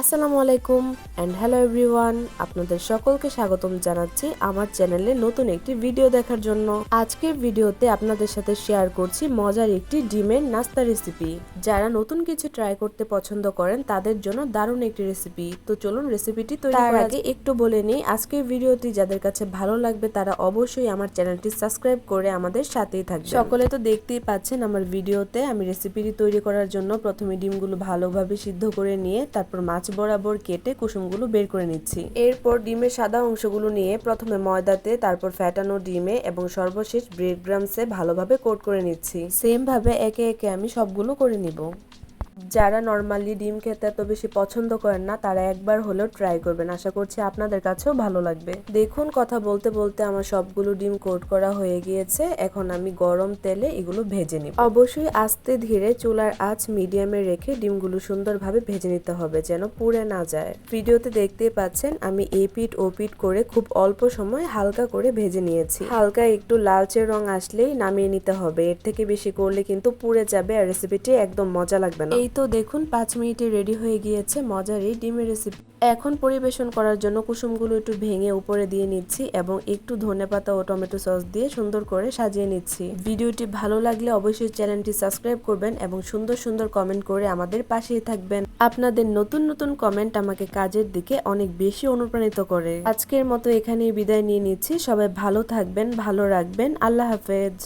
আসসালামু আলাইকুম and hello everyone আপনাদের সকলকে স্বাগতম জানাচ্ছি আমার চ্যানেলে নতুন একটি ভিডিও দেখার জন্য। আজকের ভিডিওতে আপনাদের সাথে শেয়ার করছি মজার একটি ডিমের নাস্তা রেসিপি যারা নতুন কিছু ট্রাই করতে পছন্দ করেন তাদের জন্য দারুণ একটি রেসিপি তো চলুন রেসিপিটি তৈরি তার আগে একটু বলে নিই আজকের ভিডিওটি যাদের কাছে ভালো লাগবে তারা অবশ্যই আমার চ্যানেলটি সাবস্ক্রাইব করে আমাদের সাথেই থাকবে সকলে তো দেখতেই পাচ্ছেন আমার ভিডিওতে আমি রেসিপিটি তৈরি করার জন্য প্রথমে ডিমগুলো ভালোভাবে সিদ্ধ করে নিয়ে তারপর মাছ বরাবর কেটে কুসুমগুলো বের করে নিচ্ছি। এরপর ডিমের সাদা অংশগুলো নিয়ে প্রথমে ময়দাতে, তারপর ফ্যাটানো ডিমে এবং সর্বশেষ ব্রেড গ্রামসে ভালোভাবে কোট করে নিচ্ছি। সেম ভাবে একে একে আমি সবগুলো করে নিব। যারা নর্মালি ডিম খেতে এত বেশি পছন্দ করেন না, তারা একবার হলেও ট্রাই করবেন। আশা করছি আপনাদের কাছেও ভালো লাগবে। দেখুন, কথা বলতে বলতে আমার সবগুলো ডিম কোট করা হয়ে গিয়েছে। এখন আমি গরম তেলে এগুলো ভেজে নিব। অবশ্যই আস্তে ধীরে চুলার আঁচ মিডিয়ামে রেখে ডিমগুলো সুন্দরভাবে ভেজে নিতে হবে যেন পুড়ে না যায়। ভিডিওতে দেখতেই পাচ্ছেন, আমি এ পিট ও পিট করে খুব অল্প সময় হালকা করে ভেজে নিয়েছি। হালকা একটু লালচে রং আসলেই নামিয়ে নিতে হবে। এর থেকে বেশি করলে কিন্তু পুড়ে যাবে আর রেসিপিটি একদম মজা লাগবে না। এই তো দেখুন, পাঁচ মিনিটে রেডি হয়ে গিয়েছে মজার এই ডিমের রেসিপি এখন পরিবেশন করার জন্য কুসুমগুলো একটু ভেঙে উপরে দিয়ে নিচ্ছি এবং একটু ধনেপাতা ও টমেটো সস দিয়ে সুন্দর করে সাজিয়ে নিচ্ছি। ভিডিওটি ভালো লাগলে অবশ্যই চ্যানেলটি সাবস্ক্রাইব করবেন এবং সুন্দর সুন্দর কমেন্ট করে আমাদের পাশেই থাকবেন। আপনাদের নতুন নতুন কমেন্ট আমাকে কাজের দিকে অনেক বেশি অনুপ্রাণিত করে। আজকের মতো এখানেই বিদায় নিয়ে নিচ্ছি। সবাই ভালো থাকবেন, ভালো রাখবেন। আল্লাহ হাফেজ।